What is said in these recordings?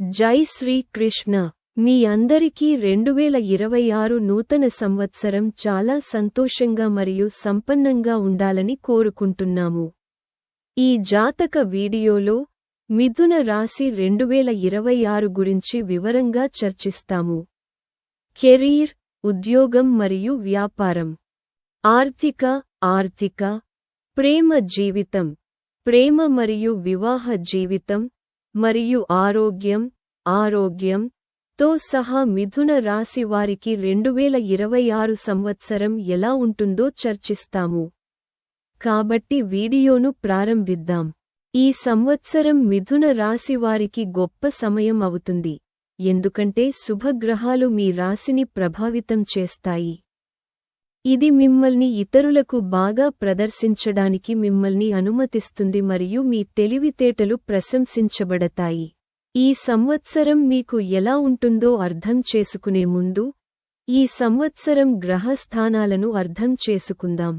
జై శ్రీ కృష్ణ మీ అందరికీ రెండువేల ఇరవై ఆరు నూతన సంవత్సరం చాలా సంతోషంగా మరియు సంపన్నంగా ఉండాలని కోరుకుంటున్నాము. ఈ జాతక వీడియోలో మిథున రాశి రెండువేల ఇరవై ఆరు గురించి వివరంగా చర్చిస్తాము. కెరీర్ ఉద్యోగం మరియు వ్యాపారం. ఆర్థిక ఆర్థిక ప్రేమ జీవితం. ప్రేమ మరియు వివాహ జీవితం. మరియు ఆరోగ్యం ఆరోగ్యం తో సహా మిథున రాశి వారికి రెండువేల ఇరవై ఆరు సంవత్సరం ఎలా ఉంటుందో చర్చిస్తాము. కాబట్టి వీడియోను ప్రారంభిద్దాం. ఈ సంవత్సరం మిథున రాశి వారికి గొప్ప సమయం అవుతుంది. ఎందుకంటే శుభగ్రహాలు మీ రాశిని ప్రభావితం చేస్తాయి. ఇది మిమ్మల్ని ఇతరులకు బాగా ప్రదర్శించడానికి మిమ్మల్ని అనుమతిస్తుంది మరియు మీ తెలివితేటలు ప్రశంసించబడతాయి. ఈ సంవత్సరం మీకు ఎలా ఉంటుందో అర్థం చేసుకునే ముందు ఈ సంవత్సరం గ్రహస్థానాలను అర్థం చేసుకుందాం.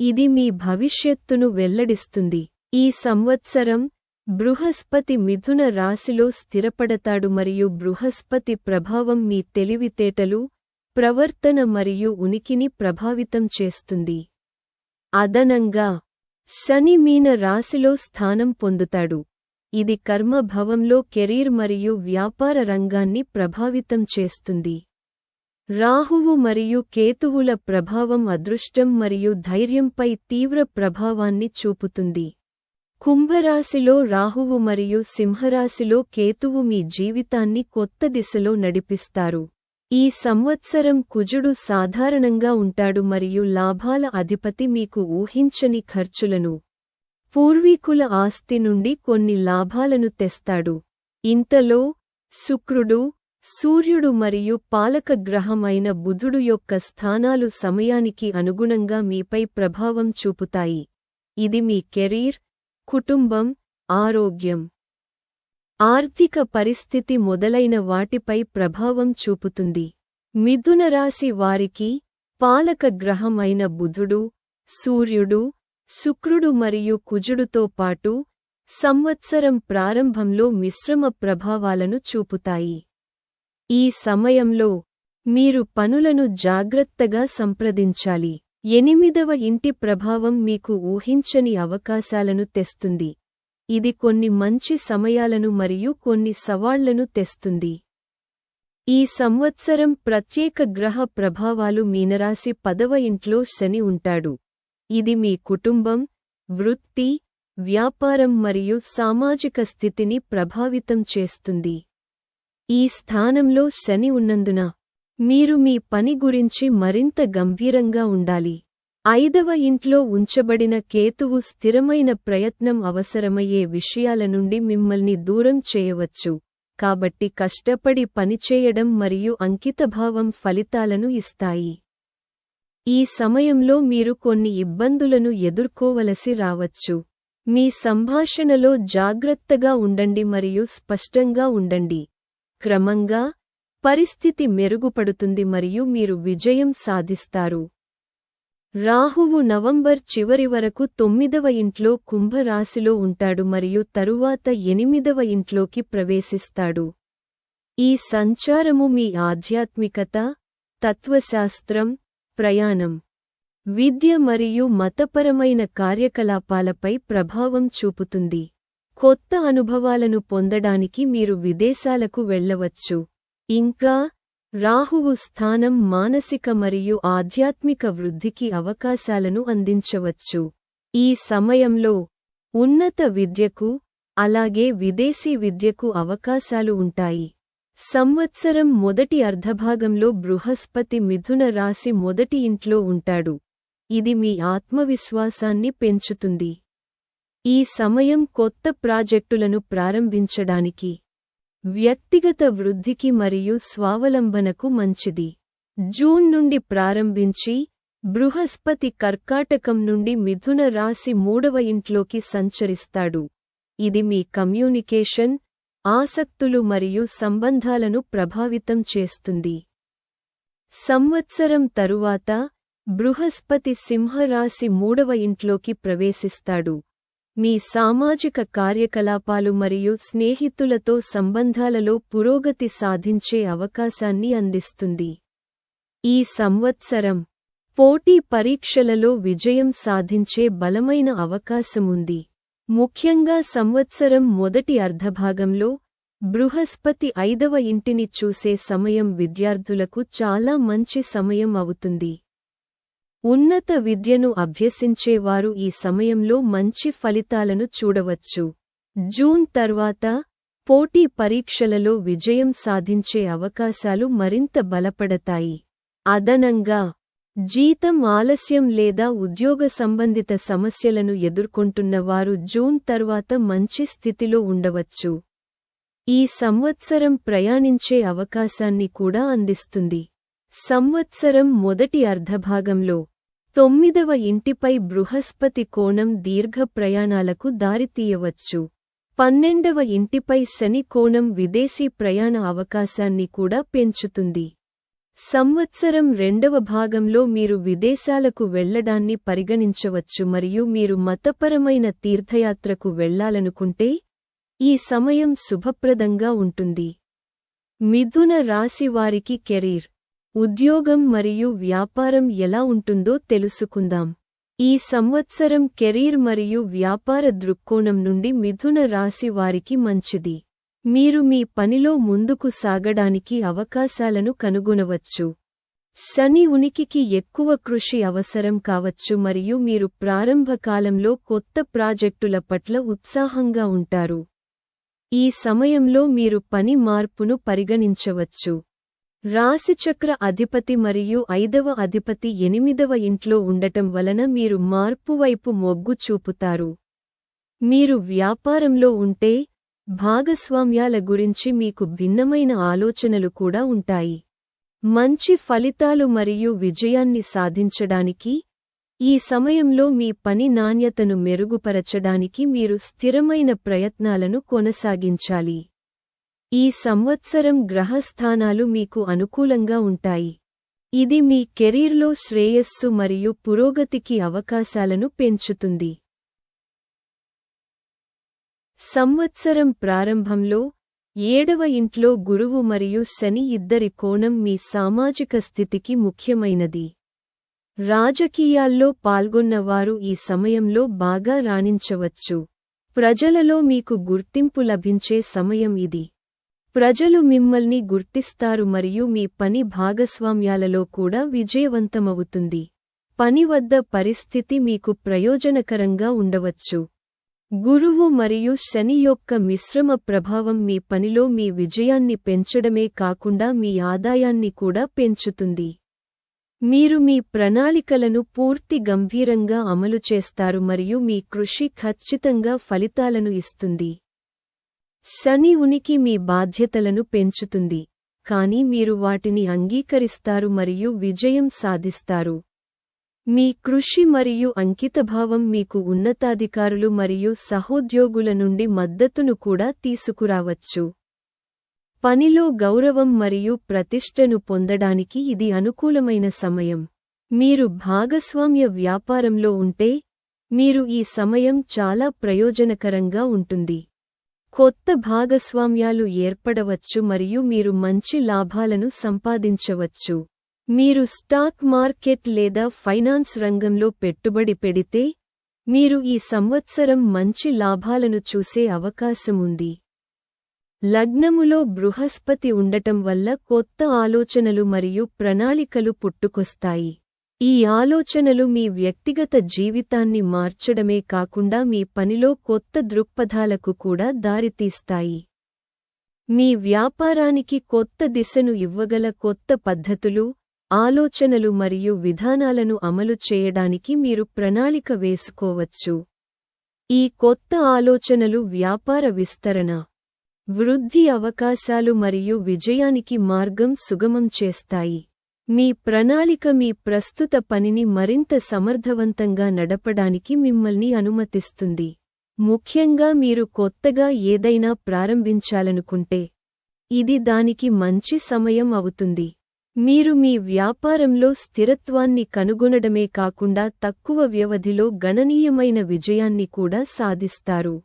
ఇది మీ భవిష్యత్తును వెల్లడిస్తుంది. ఈ సంవత్సరం బృహస్పతి మిథున రాశిలో స్థిరపడతాడు మరియు బృహస్పతి ప్రభావం మీ తెలివితేటలు ప్రవర్తన మరియు ఉనికిని ప్రభావితం చేస్తుంది. అదనంగా శని మీన రాశిలో స్థానం పొందుతాడు. ఇది కర్మభవంలో కెరీర్ మరియు వ్యాపార రంగాన్ని ప్రభావితం చేస్తుంది. రాహువు మరియు కేతువుల ప్రభావం అదృష్టం మరియు ధైర్యంపై తీవ్ర ప్రభావాన్ని చూపుతుంది. కుంభరాశిలో రాహువు మరియు సింహరాశిలో కేతువు మీ జీవితాన్ని కొత్త దిశలో నడిపిస్తారు. ఈ సంవత్సరం కుజుడు సాధారణంగా ఉంటాడు మరియు లాభాల అధిపతి మీకు ఊహించని ఖర్చులను పూర్వీకుల ఆస్తి నుండి కొన్ని లాభాలను తెస్తాడు. ఇంతలో శుక్రుడు సూర్యుడు మరియు పాలక గ్రహమైన బుధుడు యొక్క స్థానాలు సమయానికి అనుగుణంగా మీపై ప్రభావం చూపుతాయి. ఇది మీ కెరీర్ కుటుంబం ఆరోగ్యం. ఆర్థిక పరిస్థితి మొదలైన వాటిపై ప్రభావం చూపుతుంది. మిథునరాశి వారికి పాలక గ్రహమైన బుధుడు సూర్యుడు శుక్రుడు మరియు కుజుడుతో పాటు సంవత్సరం ప్రారంభంలో మిశ్రమ ప్రభావాలను చూపుతాయి. ఈ సమయంలో మీరు పనులను జాగ్రత్తగా సంప్రదించాలి. ఎనిమిదవ ఇంటి ప్రభావం మీకు ఊహించని అవకాశాలను తెస్తుంది. ఇది కొన్ని మంచి సమయాలను మరియు కొన్ని సవాళ్ళను తెస్తుంది. ఈ సంవత్సరం ప్రత్యేక గ్రహ ప్రభావాలు మీనరాశి పదవ ఇంట్లో శని ఉంటాడు. ఇది మీ కుటుంబం వృత్తి వ్యాపారం మరియు సామాజిక స్థితిని ప్రభావితం చేస్తుంది. ఈ స్థానంలో శని ఉన్నందున మీరు మీ పని గురించి మరింత గంభీరంగా ఉండాలి. ఐదవ ఇంట్లో ఉంచబడిన కేతువు స్థిరమైన ప్రయత్నం అవసరమయ్యే విషయాల నుండి మిమ్మల్ని దూరం చేయవచ్చు. కాబట్టి కష్టపడి పనిచేయడం మరియు అంకితభావం ఫలితాలను ఇస్తాయి. ఈ సమయంలో మీరు కొన్ని ఇబ్బందులను ఎదుర్కోవలసి రావచ్చు. మీ సంభాషణలో జాగ్రత్తగా ఉండండి మరియు స్పష్టంగా ఉండండి. క్రమంగా పరిస్థితి మెరుగుపడుతుంది మరియు మీరు విజయం సాధిస్తారు. రాహువు నవంబర్ చివరి వరకు తొమ్మిదవ ఇంట్లో కుంభరాశిలో ఉంటాడు మరియు తరువాత ఎనిమిదవ ఇంట్లోకి ప్రవేశిస్తాడు. ఈ సంచారము మీ ఆధ్యాత్మికత తత్వశాస్త్రం ప్రయాణం విద్య మరియు మతపరమైన కార్యకలాపాలపై ప్రభావం చూపుతుంది. కొత్త అనుభవాలను పొందడానికి మీరు విదేశాలకు వెళ్ళవచ్చు. ఇంకా రాహువు స్థానం మానసిక మరియు ఆధ్యాత్మిక వృద్ధికి అవకాశాలను అందించవచ్చు. ఈ సమయంలో ఉన్నత విద్యకు అలాగే విదేశీ విద్యకు అవకాశాలు ఉంటాయి. సంవత్సరం మొదటి అర్ధభాగంలో బృహస్పతి మిథున రాశి మొదటి ఇంట్లో ఉంటాడు. ఇది మీ ఆత్మవిశ్వాసాన్ని పెంచుతుంది. ఈ సమయం కొత్త ప్రాజెక్టులను ప్రారంభించడానికి వ్యక్తిగత వృద్ధికి మరియు స్వావలంబనకు మంచిది. జూన్ నుండి ప్రారంభించి బృహస్పతి కర్కాటకం నుండి మిథున రాశి మూడవ ఇంట్లోకి సంచరిస్తాడు. ఇది మీ కమ్యూనికేషన్ ఆసక్తులు మరియు సంబంధాలను ప్రభావితం చేస్తుంది. సంవత్సరం తరువాత బృహస్పతి సింహరాశి మూడవ ఇంట్లోకి ప్రవేశిస్తాడు. మీ సామాజిక కార్యకలాపాలు మరియు స్నేహితులతో సంబంధాలలో పురోగతి సాధించే అవకాశాన్ని అందిస్తుంది. ఈ సంవత్సరం పోటీ పరీక్షలలో విజయం సాధించే బలమైన అవకాశముంది ముఖ్యంగా సంవత్సరం మొదటి అర్ధభాగంలో బృహస్పతి ఐదవ ఇంటిని చూసే సమయం విద్యార్థులకు చాలా మంచి సమయం అవుతుంది. ఉన్నత విద్యను అభ్యసించేవారు ఈ సమయంలో మంచి ఫలితాలను చూడవచ్చు. జూన్ తర్వాత పోటీ పరీక్షలలో విజయం సాధించే అవకాశాలు మరింత బలపడతాయి. అదనంగా జీతం ఆలస్యం లేదా ఉద్యోగ సంబంధిత సమస్యలను ఎదుర్కొంటున్నవారు జూన్ తర్వాత మంచి స్థితిలో ఉండవచ్చు. ఈ సంవత్సరం ప్రయాణించే అవకాశాన్ని కూడా అందిస్తుంది. సంవత్సరం మొదటి అర్ధభాగంలో తొమ్మిదవ ఇంటిపై బృహస్పతి కోణం దీర్ఘ ప్రయాణాలకు దారితీయవచ్చు పన్నెండవ ఇంటిపై శని కోణం విదేశీ ప్రయాణ అవకాశాన్ని కూడా పెంచుతుంది. సంవత్సరం రెండవ భాగంలో మీరు విదేశాలకు వెళ్ళడాన్ని పరిగణించవచ్చు మరియు మీరు మతపరమైన తీర్థయాత్రకు వెళ్ళాలనుకుంటే ఈ సమయం శుభప్రదంగా ఉంటుంది. మిథున రాశి వారికి కెరీర్ ఉద్యోగం మరియు వ్యాపారం ఎలా ఉంటుందో తెలుసుకుందాం. ఈ సంవత్సరం కెరీర్ మరియు వ్యాపార దృక్కోణం నుండి మిథున రాశి వారికి మంచిది. మీరు మీ పనిలో ముందుకు సాగడానికి అవకాశాలను కనుగొనవచ్చు. శని ఉనికికి ఎక్కువ కృషి అవసరం కావచ్చు మరియు మీరు ప్రారంభ కాలంలో కొత్త ప్రాజెక్టుల పట్ల ఉత్సాహంగా ఉంటారు. ఈ సమయంలో మీరు పని మార్పును పరిగణించవచ్చు. రాశిచక్ర అధిపతి మరియు ఐదవ అధిపతి ఎనిమిదవ ఇంట్లో ఉండటం వలన మీరు మార్పు వైపు మొగ్గు చూపుతారు. మీరు వ్యాపారంలో ఉంటే భాగస్వామ్యాల గురించి మీకు భిన్నమైన ఆలోచనలు కూడా ఉంటాయి. మంచి ఫలితాలు మరియు విజయాన్ని సాధించడానికి ఈ సమయంలో మీ పని నాణ్యతను మెరుగుపరచడానికి మీరు స్థిరమైన ప్రయత్నాలను కొనసాగించాలి. ఈ సంవత్సరం గ్రహస్థానాలు మీకు అనుకూలంగా ఉంటాయి. ఇది మీ కెరీర్లో శ్రేయస్సు మరియు పురోగతికి అవకాశాలను పెంచుతుంది. సంవత్సరం ప్రారంభంలో ఏడవ ఇంట్లో గురువు మరియు శని ఇద్దరి కోణం మీ సామాజిక స్థితికి ముఖ్యమైనది. రాజకీయాల్లో పాల్గొన్నవారు ఈ సమయంలో బాగా రాణించవచ్చు. ప్రజలలో మీకు గుర్తింపు లభించే సమయం ఇది. ప్రజలు మిమ్మల్ని గుర్తిస్తారు మరియు మీ పని భాగస్వామ్యాలలో కూడా విజయవంతమవుతుంది. పని వద్ద పరిస్థితి మీకు ప్రయోజనకరంగా ఉండవచ్చు. గురువు మరియు శని యొక్క మిశ్రమ ప్రభావం మీ పనిలో మీ విజయాన్ని పెంచడమే కాకుండా మీ ఆదాయాన్ని కూడా పెంచుతుంది. మీరు మీ ప్రణాళికలను పూర్తి గంభీరంగా అమలు చేస్తారు మరియు మీ కృషి ఖచ్చితంగా ఫలితాలను ఇస్తుంది. శని ఉనికి మీ బాధ్యతలను పెంచుతుంది. కాని మీరు వాటిని అంగీకరిస్తారు మరియు విజయం సాధిస్తారు. మీ కృషి మరియు అంకితభావం మీకు ఉన్నతాధికారులు మరియు సహోద్యోగుల నుండి మద్దతును కూడా తీసుకురావచ్చు. పనిలో గౌరవం మరియు ప్రతిష్టను పొందడానికి ఇది అనుకూలమైన సమయం. మీరు భాగస్వామ్య వ్యాపారంలో ఉంటే మీరు ఈ సమయం చాలా ప్రయోజనకరంగా ఉంటుంది. కొత్త భాగస్వామ్యాలు ఏర్పడవచ్చు మరియు మీరు మంచి లాభాలను సంపాదించవచ్చు. మీరు స్టాక్ మార్కెట్ లేదా ఫైనాన్స్ రంగంలో పెట్టుబడి పెడితే మీరు ఈ సంవత్సరం మంచి లాభాలను చూసే అవకాశముంది లగ్నములో బృహస్పతి ఉండటం వల్ల కొత్త ఆలోచనలు మరియు ప్రణాళికలు పుట్టుకొస్తాయి. ఈ ఆలోచనలు మీ వ్యక్తిగత జీవితాన్ని మార్చడమే కాకుండా మీ పనిలో కొత్త దృక్పథాలకు కూడా దారితీస్తాయి. మీ వ్యాపారానికి కొత్త దిశను ఇవ్వగల కొత్త పద్ధతులు ఆలోచనలు మరియు విధానాలను అమలు చేయడానికి మీరు ప్రణాళిక వేసుకోవచ్చు. ఈ కొత్త ఆలోచనలు వ్యాపార విస్తరణ వృద్ధి అవకాశాలు మరియు విజయానికి మార్గం సుగమం చేస్తాయి. మీ ప్రణాళిక మీ ప్రస్తుత పనిని మరింత సమర్థవంతంగా నడపడానికి మిమ్మల్ని అనుమతిస్తుంది. ముఖ్యంగా మీరు కొత్తగా ఏదైనా ప్రారంభించాలనుకుంటే ఇది దానికి మంచి సమయం అవుతుంది. మీరు మీ వ్యాపారంలో స్థిరత్వాన్ని కనుగొనడమే కాకుండా తక్కువ వ్యవధిలో గణనీయమైన విజయాన్ని కూడా సాధిస్తారు.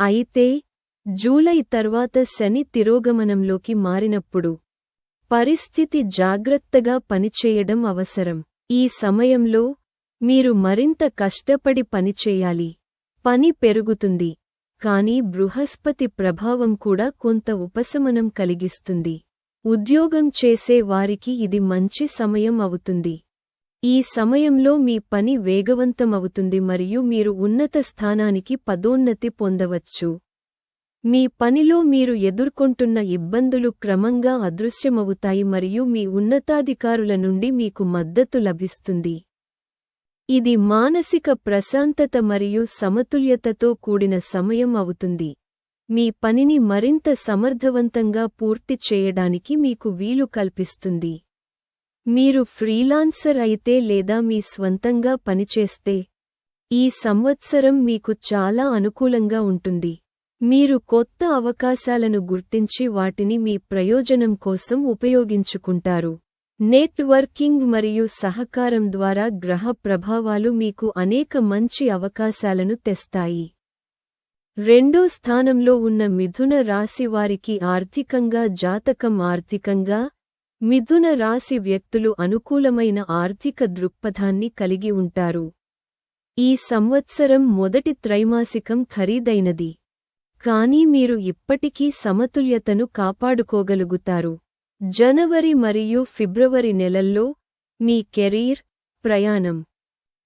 అయితే జూలై తర్వాత శని తిరోగమనంలోకి మారినప్పుడు పరిస్థితి జాగ్రత్తగా పనిచేయడం అవసరం. ఈ సమయంలో మీరు మరింత కష్టపడి పనిచేయాలి. పని పెరుగుతుంది. కాని బృహస్పతి ప్రభావం కూడా కొంత ఉపశమనం కలిగిస్తుంది. ఉద్యోగం చేసే వారికి ఇది మంచి సమయం అవుతుంది. ఈ సమయంలో మీ పని వేగవంతమవుతుంది మరియు మీరు ఉన్నత స్థానానికి పదోన్నతి పొందవచ్చు. మీ పనిలో మీరు ఎదుర్కొంటున్న ఇబ్బందులు క్రమంగా అదృశ్యమవుతాయి మరియు మీ ఉన్నతాధికారుల నుండి మీకు మద్దతు లభిస్తుంది. ఇది మానసిక ప్రశాంతత మరియు సమతుల్యతతో కూడిన సమయం అవుతుంది. మీ పనిని మరింత సమర్థవంతంగా పూర్తి చేయడానికి మీకు వీలు కల్పిస్తుంది. మీరు ఫ్రీలాన్సర్ అయితే లేదా మీ స్వంతంగా పనిచేస్తే ఈ సంవత్సరం మీకు చాలా అనుకూలంగా ఉంటుంది. మీరు కొత్త అవకాశాలను గుర్తించి వాటిని మీ ప్రయోజనం కోసం ఉపయోగించుకుంటారు. నెట్వర్కింగ్ మరియు సహకారం ద్వారా గ్రహ ప్రభావాలు మీకు అనేక మంచి అవకాశాలను తెస్తాయి. రెండో స్థానంలో ఉన్న మిథున రాశి వారికి ఆర్థికంగా జాతకం ఆర్థికంగా మిథున రాశి వ్యక్తులు అనుకూలమైన ఆర్థిక దృక్పథాన్ని కలిగి ఉంటారు. ఈ సంవత్సరం మొదటి త్రైమాసికం ఖరీదైనది. కానీ మీరు ఇప్పటికీ సమతుల్యతను కాపాడుకోగలుగుతారు. జనవరి మరియు ఫిబ్రవరి నెలల్లో మీ కెరీర్ ప్రయాణం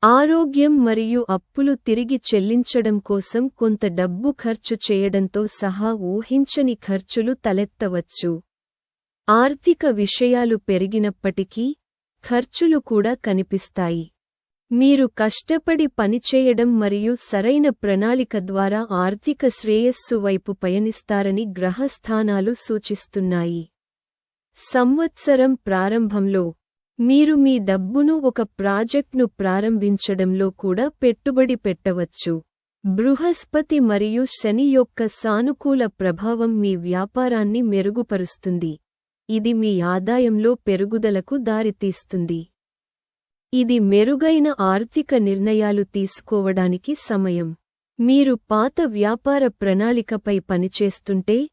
ఆరోగ్యం మరియు అప్పులు తిరిగి చెల్లించడం కోసం కొంత డబ్బు ఖర్చు చేయడంతో సహా ఊహించని ఖర్చులు తలెత్తవచ్చు. ఆర్థిక విషయాలు పెరిగినప్పటికీ ఖర్చులు కూడా కనిపిస్తాయి. మీరు కష్టపడి పనిచేయడం మరియు సరైన ప్రణాళిక ద్వారా ఆర్థిక శ్రేయస్సు వైపు పయనిస్తారని గ్రహస్థానాలు సూచిస్తున్నాయి. సంవత్సరం ప్రారంభంలో మీరు మీ డబ్బును ఒక ప్రాజెక్ట్ను ప్రారంభించడంలో కూడా పెట్టుబడి పెట్టవచ్చు. బృహస్పతి మరియు శని యొక్క సానుకూల ప్రభావం మీ వ్యాపారాన్ని మెరుగుపరుస్తుంది. ఇది మీ ఆదాయంలో పెరుగుదలకు దారితీస్తుంది. ఇది మెరుగైన ఆర్థిక నిర్ణయాలు తీసుకోవడానికి సమయం. మీరు పాత వ్యాపార ప్రణాళికపై పనిచేస్తుంటే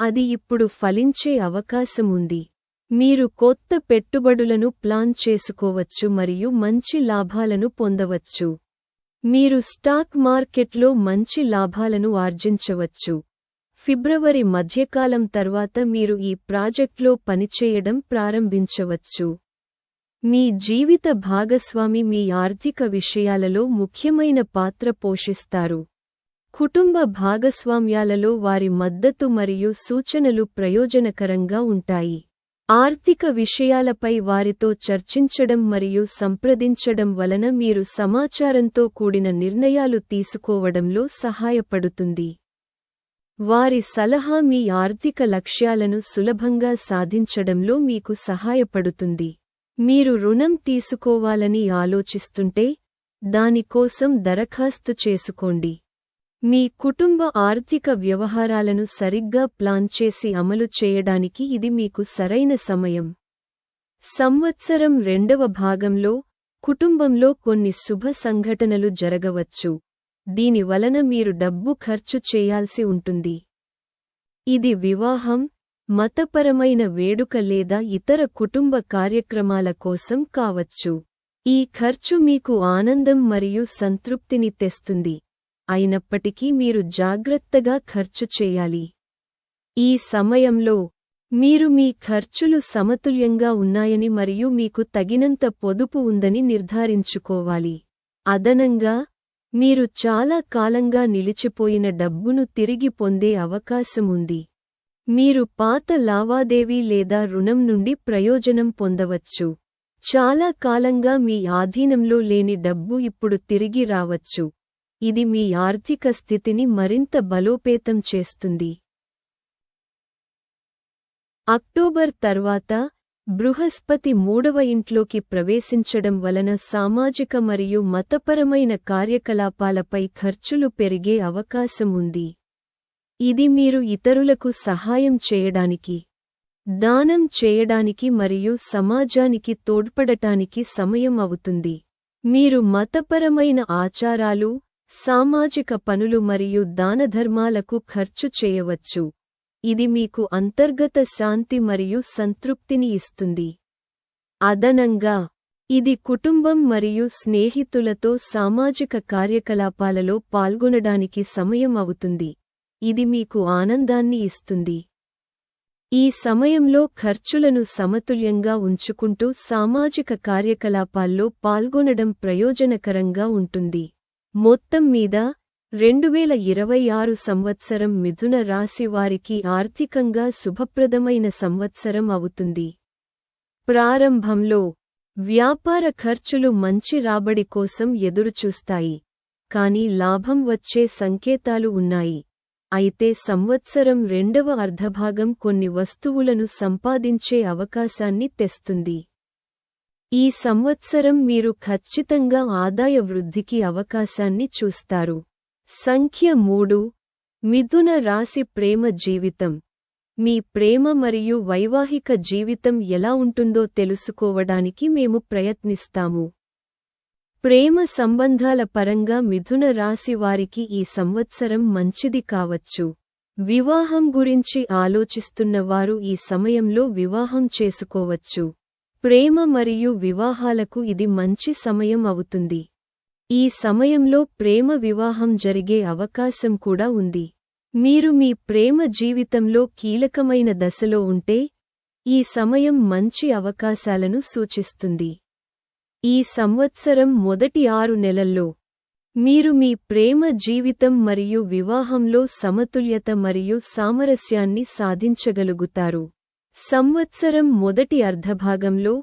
అది ఇప్పుడు ఫలించే అవకాశం ఉంది. మీరు కొత్త పెట్టుబడులను ప్లాన్ చేసుకోవచ్చు మరియు మంచి లాభాలను పొందవచ్చు. మీరు స్టాక్ మార్కెట్లో మంచి లాభాలను ఆర్జించవచ్చు. ఫిబ్రవరి మధ్యకాలం తర్వాత మీరు ఈ ప్రాజెక్ట్లో పనిచేయడం ప్రారంభించవచ్చు. మీ జీవిత భాగస్వామి మీ ఆర్థిక విషయాలలో ముఖ్యమైన పాత్ర పోషిస్తారు. కుటుంబ భాగస్వామ్యాలలో వారి మద్దతు మరియు సూచనలు ప్రయోజనకరంగా ఉంటాయి. ఆర్థిక విషయాలపై వారితో చర్చించడం మరియు సంప్రదించడం వలన మీరు సమాచారంతో కూడిన నిర్ణయాలు తీసుకోవడంలో సహాయపడుతుంది. వారి సలహా మీ ఆర్థిక లక్ష్యాలను సులభంగా సాధించడంలో మీకు సహాయపడుతుంది. మీరు రుణం తీసుకోవాలని ఆలోచిస్తుంటే దానికోసం దరఖాస్తు చేసుకోండి. మీ కుటుంబ ఆర్థిక వ్యవహారాలను సరిగ్గా ప్లాన్ చేసి అమలు చేయడానికి ఇది మీకు సరైన సమయం. సంవత్సరం రెండవ భాగంలో కుటుంబంలో కొన్ని శుభ సంఘటనలు జరగవచ్చు. దీని వలన మీరు డబ్బు ఖర్చు చేయాల్సి ఉంటుంది. ఇది వివాహం మతపరమైన వేడుక లేదా ఇతర కుటుంబ కార్యక్రమాల కోసం కావచ్చు. ఈ ఖర్చు మీకు ఆనందం మరియు సంతృప్తిని తెస్తుంది. అయినప్పటికీ మీరు జాగ్రత్తగా ఖర్చు చేయాలి. ఈ సమయంలో మీరు మీ ఖర్చులు సమతుల్యంగా ఉన్నాయని మరియు మీకు తగినంత పొదుపు ఉందని నిర్ధారించుకోవాలి. అదనంగా మీరు చాలా కాలంగా నిలిచిపోయిన డబ్బును తిరిగి పొందే అవకాశం ఉంది. మీరు పాత లావాదేవీ లేదా రుణం నుండి ప్రయోజనం పొందవచ్చు. చాలా కాలంగా మీ ఆధీనంలో లేని డబ్బు ఇప్పుడు తిరిగి రావచ్చు. ఇది మీ ఆర్థిక స్థితిని మరింత బలోపేతం చేస్తుంది. అక్టోబర్ తర్వాత బృహస్పతి మూడవ ఇంట్లోకి ప్రవేశించడం వలన సామాజిక మరియు మతపరమైన కార్యకలాపాలపై ఖర్చులు పెరిగే అవకాశం ఉంది. ఇది మీరు ఇతరులకు సహాయం చేయడానికి దానం చేయడానికి మరియు సమాజానికి తోడ్పడటానికి సమయం అవుతుంది. మీరు మతపరమైన ఆచారాలు సామాజిక పనులు మరియు దానధర్మాలకు ఖర్చు చేయవచ్చు. ఇది మీకు అంతర్గత శాంతి మరియు సంతృప్తిని ఇస్తుంది. అదనంగా ఇది కుటుంబం మరియు స్నేహితులతో సామాజిక కార్యకలాపాలలో పాల్గొనడానికి సమయం అవుతుంది. ఇది మీకు ఆనందాన్ని ఇస్తుంది. ఈ సమయంలో ఖర్చులను సమతుల్యంగా ఉంచుకుంటూ సామాజిక కార్యకలాపాల్లో పాల్గొనడం ప్రయోజనకరంగా ఉంటుంది. మొత్తం మీద రెండువేల ఇరవై ఆరు సంవత్సరం మిథున రాశి వారికి ఆర్థికంగా శుభప్రదమైన సంవత్సరం అవుతుంది. ప్రారంభంలో వ్యాపార ఖర్చులు మంచి రాబడి కోసం ఎదురుచూస్తాయి. కాని లాభం వచ్చే సంకేతాలు ఉన్నాయి. అయితే సంవత్సరం రెండవ అర్ధభాగం కొన్ని వస్తువులను సంపాదించే అవకాశాన్ని తెస్తుంది. ఈ సంవత్సరం మీరు ఖచ్చితంగా ఆదాయ వృద్ధికి అవకాశాన్ని చూస్తారు. సంఖ్య మూడు. మిథున రాశి ప్రేమ జీవితం. మీ ప్రేమ మరియు వైవాహిక జీవితం ఎలా ఉంటుందో తెలుసుకోవడానికి మేము ప్రయత్నిస్తాము. ప్రేమ సంబంధాల పరంగా మిథున రాశి వారికి ఈ సంవత్సరం మంచిది కావచ్చు. వివాహం గురించి ఆలోచిస్తున్న వారు ఈ సమయంలో వివాహం చేసుకోవచ్చు. ప్రేమ మరియు వివాహాలకు ఇది మంచి సమయం అవుతుంది. ఈ సమయంలో ప్రేమ వివాహం జరిగే అవకాశం కూడా ఉంది. మీరు మీ ప్రేమ జీవితంలో కీలకమైన దశలో ఉంటే ఈ సమయం మంచి అవకాశాలను సూచిస్తుంది. ఈ సంవత్సరం మొదటి ఆరు నెలల్లో మీరు మీ ప్రేమ జీవితం మరియు వివాహంలో సమతుల్యత మరియు సామరస్యాన్ని సాధించగలుగుతారు. సంవత్సరం మొదటి అర్ధభాగంలో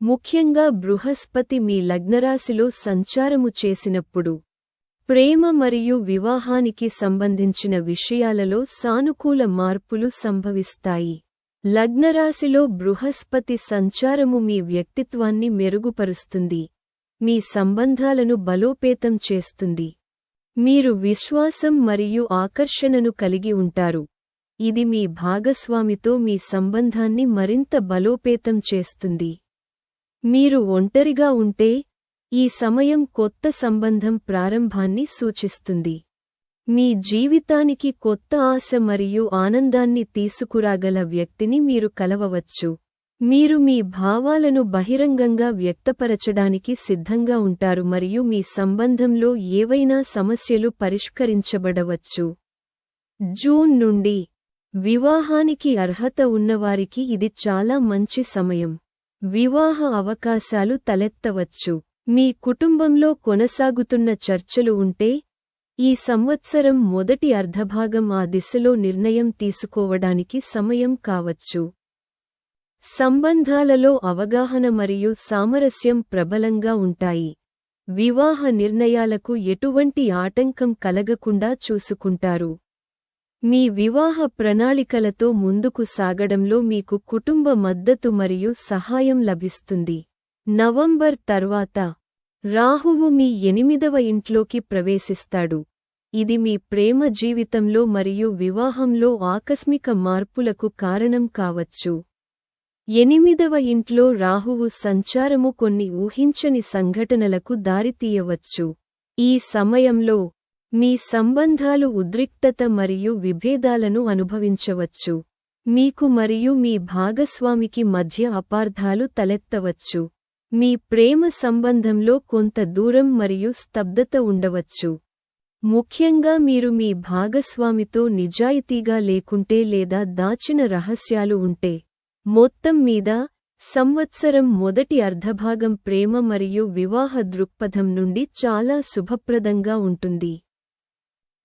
ముఖ్యంగా బృహస్పతి మీ లగ్నరాశిలో సంచారము చేసినప్పుడు ప్రేమ మరియు వివాహానికి సంబంధించిన విషయాలలో సానుకూల మార్పులు సంభవిస్తాయి. లగ్నరాశిలో బృహస్పతి సంచారము మీ వ్యక్తిత్వాన్ని మెరుగుపరుస్తుంది. మీ సంబంధాలను బలోపేతం చేస్తుంది. మీరు విశ్వాసం మరియు ఆకర్షణను కలిగి ఉంటారు. ఇది మీ భాగస్వామితో మీ సంబంధాన్ని మరింత బలోపేతం చేస్తుంది. మీరు ఒంటరిగా ఉంటే ఈ సమయం కొత్త సంబంధం ప్రారంభాన్ని సూచిస్తుంది. మీ జీవితానికి కొత్త ఆశ మరియు ఆనందాన్ని తీసుకురాగల వ్యక్తిని మీరు కలవవచ్చు. మీరు మీ భావాలను బహిరంగంగా వ్యక్తపరచడానికి సిద్ధంగా ఉంటారు మరియు మీ సంబంధంలో ఏవైనా సమస్యలు పరిష్కరించబడవచ్చు. జూన్ నుండి వివాహానికి అర్హత ఉన్నవారికి ఇది చాలా మంచి సమయం. వివాహ అవకాశాలు తలెత్తవచ్చు. మీ కుటుంబంలో కొనసాగుతున్న చర్చలు ఉంటే ఈ సంవత్సరం మొదటి అర్ధభాగం ఆ దిశలో నిర్ణయం తీసుకోవడానికి సమయం కావచ్చు. సంబంధాలలో అవగాహన మరియు సామరస్యం ప్రబలంగా ఉంటాయి. వివాహ నిర్ణయాలకు ఎటువంటి ఆటంకం కలగకుండా చూసుకుంటారు. మీ వివాహ ప్రణాళికలతో ముందుకు సాగడంలో మీకు కుటుంబ మద్దతు మరియు సహాయం లభిస్తుంది. నవంబర్ తర్వాత రాహువు మీ ఎనిమిదవ ఇంట్లోకి ప్రవేశిస్తాడు. ఇది మీ ప్రేమ జీవితంలో మరియు వివాహంలో ఆకస్మిక మార్పులకు కారణం కావచ్చు. ఎనిమిదవ ఇంట్లో రాహువు సంచారము కొన్ని ఊహించని సంఘటనలకు దారితీయవచ్చు. ఈ సమయంలో మీ సంబంధాలు ఉద్రిక్తత మరియు విభేదాలను అనుభవించవచ్చు. మీకు మరియు మీ భాగస్వామికి మధ్య అపార్థాలు తలెత్తవచ్చు. మీ ప్రేమ సంబంధంలో కొంత దూరం మరియు స్తబ్దత ఉండవచ్చు. ముఖ్యంగా మీరు మీ భాగస్వామితో నిజాయితీగా లేకుంటే లేదా దాచిన రహస్యాలు ఉంటే మొత్తం మీద సంవత్సరం మొదటి అర్ధభాగం ప్రేమ మరియు వివాహ దృక్పథం నుండి చాలా శుభప్రదంగా ఉంటుంది.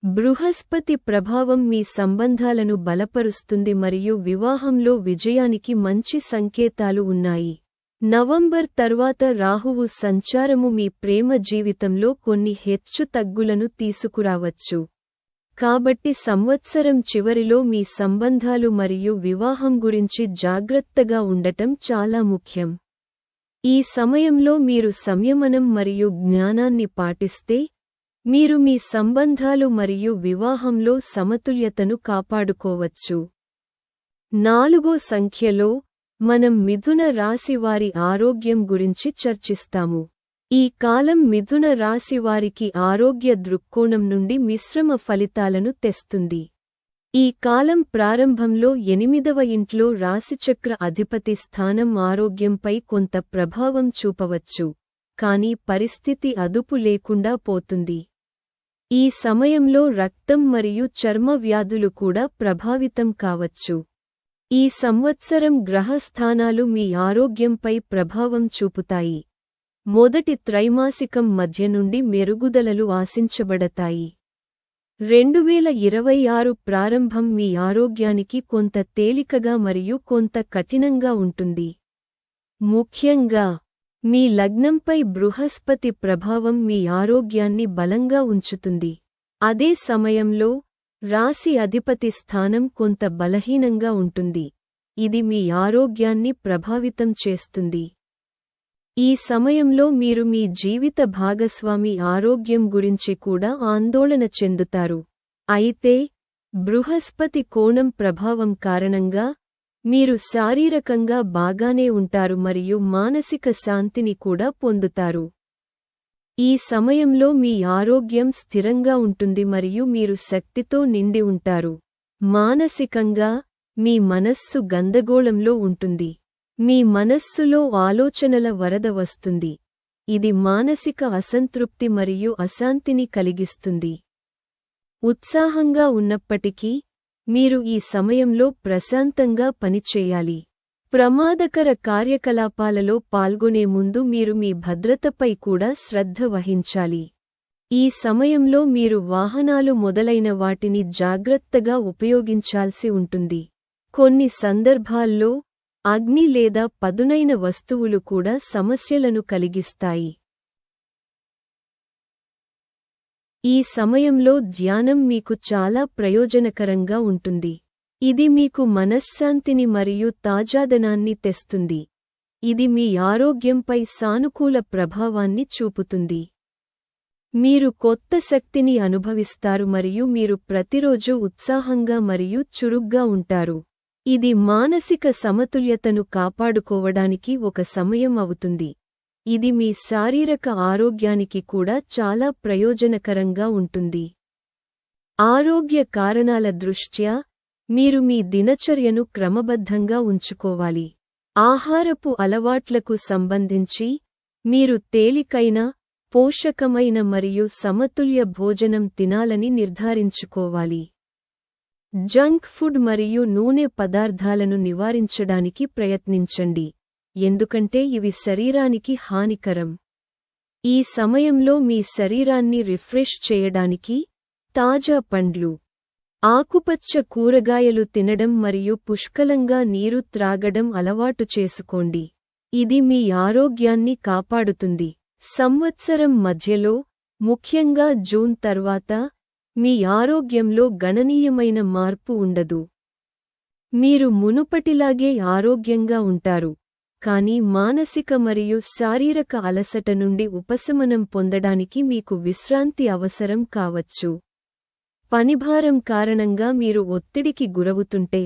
బృహస్పతి ప్రభావం మీ సంబంధాలను బలపరుస్తుంది మరియు వివాహంలో విజయానికి మంచి సంకేతాలు ఉన్నాయి. నవంబర్ తర్వాత రాహువు సంచారము మీ ప్రేమ జీవితంలో కొన్ని హెచ్చు తగ్గులను తీసుకురావచ్చు. కాబట్టి సంవత్సరం చివరిలో మీ సంబంధాలు మరియు వివాహం గురించి జాగ్రత్తగా ఉండటం చాలా ముఖ్యం. ఈ సమయంలో మీరు సంయమనం మరియు జ్ఞానాన్ని పాటిస్తే మీరు మీ సంబంధాలు మరియు వివాహంలో సమతుల్యతను కాపాడుకోవచ్చు. నాలుగో సంఖ్యలో మనం మిథున రాశి వారి ఆరోగ్యం గురించి చర్చిస్తాము. ఈ కాలం మిథున రాశి వారికి ఆరోగ్య దృక్కోణం నుండి మిశ్రమ ఫలితాలను తెస్తుంది. ఈ కాలం ప్రారంభంలో ఎనిమిదవ ఇంట్లో రాశిచక్ర అధిపతి స్థానం ఆరోగ్యంపై కొంత ప్రభావం చూపవచ్చు. కాని పరిస్థితి అదుపు లేకుండా పోతుంది. ఈ సమయంలో రక్తం మరియు చర్మ వ్యాధులు కూడా ప్రభావితం కావచ్చు. ఈ సంవత్సరం గ్రహస్థానాలు మీ ఆరోగ్యంపై ప్రభావం చూపుతాయి. మొదటి త్రైమాసికం మధ్య నుండి మెరుగుదలలు ఆశించబడతాయి. రెండువేల ఇరవై ఆరు ప్రారంభం మీ ఆరోగ్యానికి కొంత తేలికగా మరియు కొంత కఠినంగా ఉంటుంది. ముఖ్యంగా మీ లగ్నంపై బృహస్పతి ప్రభావం మీ ఆరోగ్యాన్ని బలంగా ఉంచుతుంది. అదే సమయంలో రాశి అధిపతి స్థానం కొంత బలహీనంగా ఉంటుంది. ఇది మీ ఆరోగ్యాన్ని ప్రభావితం చేస్తుంది. ఈ సమయంలో మీరు మీ జీవిత భాగస్వామి ఆరోగ్యం గురించి కూడా ఆందోళన చెందుతారు. అయితే బృహస్పతి కోణం ప్రభావం కారణంగా మీరు శారీరకంగా బాగానే ఉంటారు మరియు మానసిక శాంతిని కూడా పొందుతారు. ఈ సమయంలో మీ ఆరోగ్యం స్థిరంగా ఉంటుంది మరియు మీరు శక్తితో నిండి ఉంటారు. మానసికంగా మీ మనస్సు గందగోళంలో ఉంటుంది. మీ మనస్సులో ఆలోచనల వరద వస్తుంది. ఇది మానసిక అసంతృప్తి మరియు అశాంతిని కలిగిస్తుంది. ఉత్సాహంగా ఉన్నప్పటికీ మీరు ఈ సమయంలో ప్రశాంతంగా పనిచేయాలి. ప్రమాదకర కార్యకలాపాలలో పాల్గొనే ముందు మీరు మీ భద్రతపై కూడా శ్రద్ధ వహించాలి. ఈ సమయంలో మీరు వాహనాలు మొదలైన వాటిని జాగ్రత్తగా ఉపయోగించాల్సి ఉంటుంది. కొన్ని సందర్భాల్లో అగ్ని లేదా పదునైన వస్తువులు కూడా సమస్యలను కలిగిస్తాయి. ఈ సమయంలో ధ్యానం మీకు చాలా ప్రయోజనకరంగా ఉంటుంది. ఇది మీకు మనశ్శాంతిని మరియు తాజాదనాన్ని తెస్తుంది. ఇది మీ ఆరోగ్యంపై సానుకూల ప్రభావాన్ని చూపుతుంది. మీరు కొత్త శక్తిని అనుభవిస్తారు మరియు మీరు ప్రతిరోజు ఉత్సాహంగా మరియు చురుగ్గా ఉంటారు. ఇది మానసిక సమతుల్యతను కాపాడుకోవడానికి ఒక సమయం అవుతుంది. ఇది మీ శారీరక ఆరోగ్యానికి కూడా చాలా ప్రయోజనకరంగా ఉంటుంది. ఆరోగ్య కారణాల దృష్ట్యా మీరు మీ దినచర్యను క్రమబద్ధంగా ఉంచుకోవాలి. ఆహారపు అలవాట్లకు సంబంధించి మీరు తేలికైన పోషకమైన మరియు సమతుల్య భోజనం తినాలని నిర్ధారించుకోవాలి. జంక్ ఫుడ్ మరియు నూనె పదార్థాలను నివారించడానికి ప్రయత్నించండి. ఎందుకంటే ఇవి శరీరానికి హానికరం. ఈ సమయంలో మీ శరీరాన్ని రిఫ్రెష్ చేయడానికి తాజా పండ్లు. ఆకుపచ్చ కూరగాయలు తినడం మరియు పుష్కలంగా నీరు త్రాగడం అలవాటు చేసుకోండి. ఇది మీ ఆరోగ్యాన్ని కాపాడుతుంది. సంవత్సరం మధ్యలో ముఖ్యంగా జూన్ తర్వాత మీ ఆరోగ్యంలో గణనీయమైన మార్పు ఉండదు. మీరు మునుపటిలాగే ఆరోగ్యంగా ఉంటారు. కానీ మానసిక మరియు శారీరక అలసట నుండి ఉపశమనం పొందడానికి మీకు విశ్రాంతి అవసరం కావచ్చు. పనిభారం కారణంగా మీరు ఒత్తిడికి గురవుతుంటే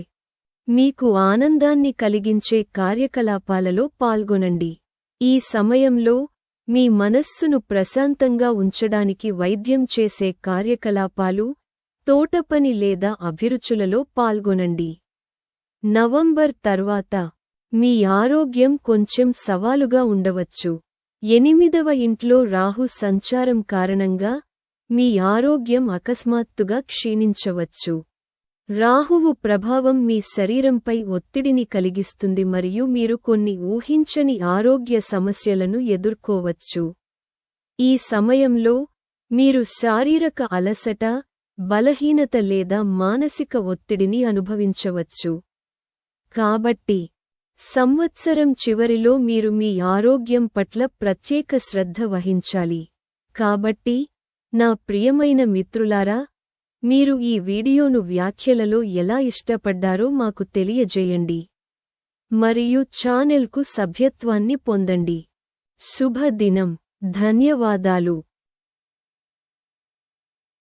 మీకు ఆనందాన్ని కలిగించే కార్యకలాపాలలో పాల్గొనండి. ఈ సమయంలో మీ మనస్సును ప్రశాంతంగా ఉంచడానికి వైద్యం చేసే కార్యకలాపాలు తోటపని లేదా అభిరుచులలో పాల్గొనండి. నవంబర్ తర్వాత మీ ఆరోగ్యం కొంచెం సవాలుగా ఉండవచ్చు. ఎనిమిదవ ఇంట్లో రాహు సంచారం కారణంగా మీ ఆరోగ్యం అకస్మాత్తుగా క్షీణించవచ్చు. రాహువు ప్రభావం మీ శరీరంపై ఒత్తిడిని కలిగిస్తుంది మరియు మీరు కొన్ని ఊహించని ఆరోగ్య సమస్యలను ఎదుర్కోవచ్చు. ఈ సమయంలో మీరు శారీరక అలసట బలహీనత లేదా మానసిక ఒత్తిడిని అనుభవించవచ్చు. కాబట్టి సంవత్సరం చివరిలో మీరు మీ ఆరోగ్యం పట్ల ప్రత్యేక శ్రద్ధ వహించాలి. కాబట్టి నా ప్రియమైన మిత్రులారా మీరు ఈ వీడియోను వ్యాఖ్యలలో ఎలా ఇష్టపడ్డారో మాకు తెలియజేయండి. మరియు ఛానెల్కు సభ్యత్వాన్ని పొందండి. శుభదినం. ధన్యవాదాలు.